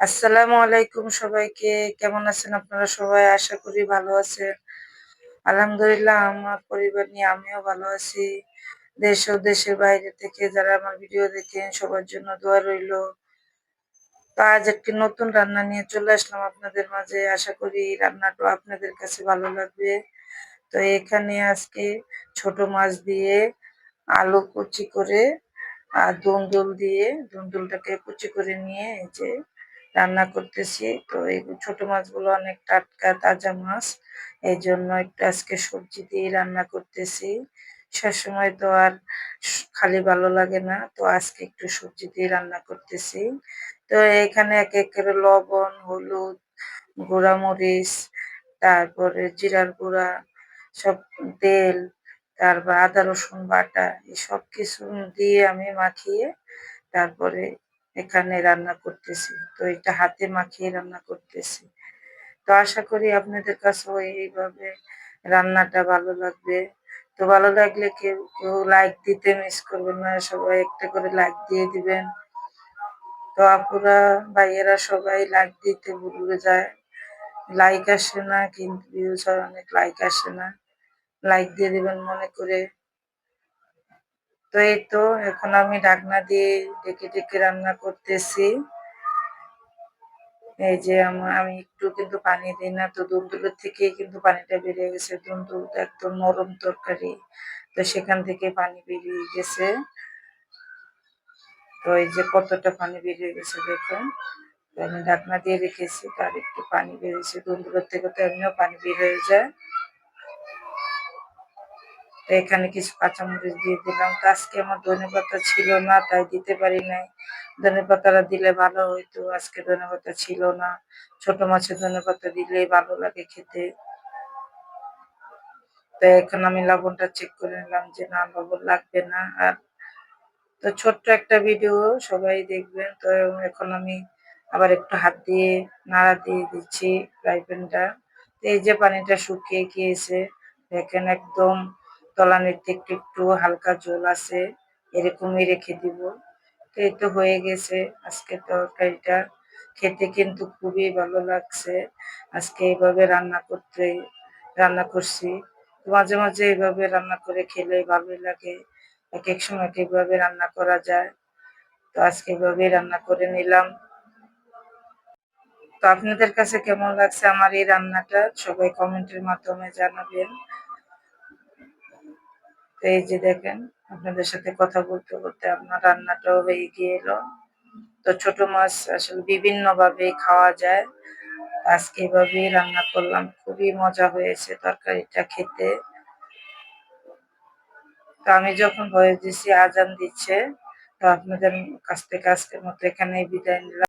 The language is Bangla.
আসসালামু আলাইকুম সবাইকে। কেমন আছেন আপনারা সবাই? আশা করি ভালো আছেন। আলহামদুলিল্লাহ, আমার পরিবার নিয়ে আমিও ভালো আছি। দেশ ও দেশের বাইরে থেকে যারা আমার ভিডিও দেখেন, সবার জন্য দোয়া রইল। তো আজ একটি নতুন রান্না নিয়ে চলে আসলাম আপনাদের মাঝে। আশা করি রান্নাটা আপনাদের কাছে ভালো লাগবে। তো এখানে আজকে ছোট মাছ দিয়ে আলু কুচি করে আর দুন্দুল দিয়ে, দুন্দুলটাকে কুচি করে নিয়ে এই যে রান্না করতেছি। তো এই ছোট মাছগুলো অনেক টাটকা তাজা মাছ। এই জন্য একটু আজকে সবজি দিয়ে রান্না করতেছি। সবসময় তো আর খালি ভালো লাগে না। তো আজকে একটু সবজি দিয়ে রান্না করতেছি। তো এখানে এক এক করে লবণ, হলুদ মরিচ তারপরে জিরার গুঁড়া, সব তেল, তারপর আদা রসুন বাটা এই সব কিছু দিয়ে আমি মাখিয়ে তারপরে এখানে রান্না করতেছি, তো এটা হাতে মাখিয়ে রান্না করতেছি। তো আশা করি আপনাদের কাছেও এইভাবে রান্নাটা ভালো লাগবে। তো ভালো লাগলে কেউ কেউ লাইক দিতে মিস করবেন না, সবাই একটা করে লাইক দিয়ে দিবেন। তো আপুরা, ভাইয়েরা সবাই লাইক দিতে ভুলে যায়। লাইক আসে না, কিন্তু অনেক লাইক আসে না। লাইক দিয়ে দিবেন মনে করে। তো এই তো, এখন আমি ঢাকনা দিয়ে ডেকে ডেকে রান্না করতেছি। এই যে আমি একটু কিন্তু পানি দিই না, তো দুন্দুলের থেকে কিন্তু পানিটা বেরিয়ে গেছে। দুন্দুলটা একদম নরম তরকারি, তো সেখান থেকে পানি বেরিয়ে গেছে। তো এই যে কতটা পানি বেরিয়ে গেছে দেখুন। আমি ঢাকনা দিয়ে রেখেছি, তার একটু পানি বেরিয়েছে। দুন্দুলের থেকে তো এমনিও পানি বের হয়ে যায় এখানে কিছু কাঁচামরিচ দিয়ে দিলাম। তো আজকে আমার ধনে পাতা ছিল না, তাই দিতে পারি নাই। ধনে পাতাটা দিলে ভালো হইতো, আজকে ধনে পাতা ছিল না। ছোট মাছের ধনে পাতা দিলে ভালো লাগে খেতে। তো এখন আমি লবণটা চেক করে নিলাম যে না, লবণ লাগবে না। আর তো ছোট্ট একটা ভিডিও সবাই দেখবেন। তো এখন আমি আবার একটু হাত দিয়ে নাড়া দিয়ে দিচ্ছি ফ্রাই প্যানটা। এই যে পানিটা শুকিয়ে গিয়েছে, দেখেন একদম তলানিতে একটু একটু হালকা জল আছে, এরকমই রেখে দিব। তো এই তো হয়ে গেছে আজকে তরকারিটা। খেতে কিন্তু খুবই ভালো লাগছে। আজকে এইভাবে রান্না করতে, রান্না করছি। মাঝে মাঝে এইভাবে রান্না করে খেলে ভালোই লাগে। এক এক সময় এইভাবে রান্না করা যায়। তো আজকে এইভাবে রান্না করে নিলাম। তো আপনাদের কাছে কেমন লাগছে আমার এই রান্নাটা? সবাই কমেন্টের মাধ্যমে জানাবেন। এই যে দেখেন, আপনাদের সাথে কথা বলতে বলতে আপনার রান্নাটাও হয়ে গিয়ে এলো। তো ছোট মাছ আসলে বিভিন্ন ভাবে খাওয়া যায়। আজকে এভাবেই রান্না করলাম, খুবই মজা হয়েছে তরকারিটা খেতে। তো আমি যখন ভয়েস দিচ্ছি আজান দিচ্ছে, তো আপনাদের কাছ থেকে আজকের মতো এখানেই বিদায় নিলাম।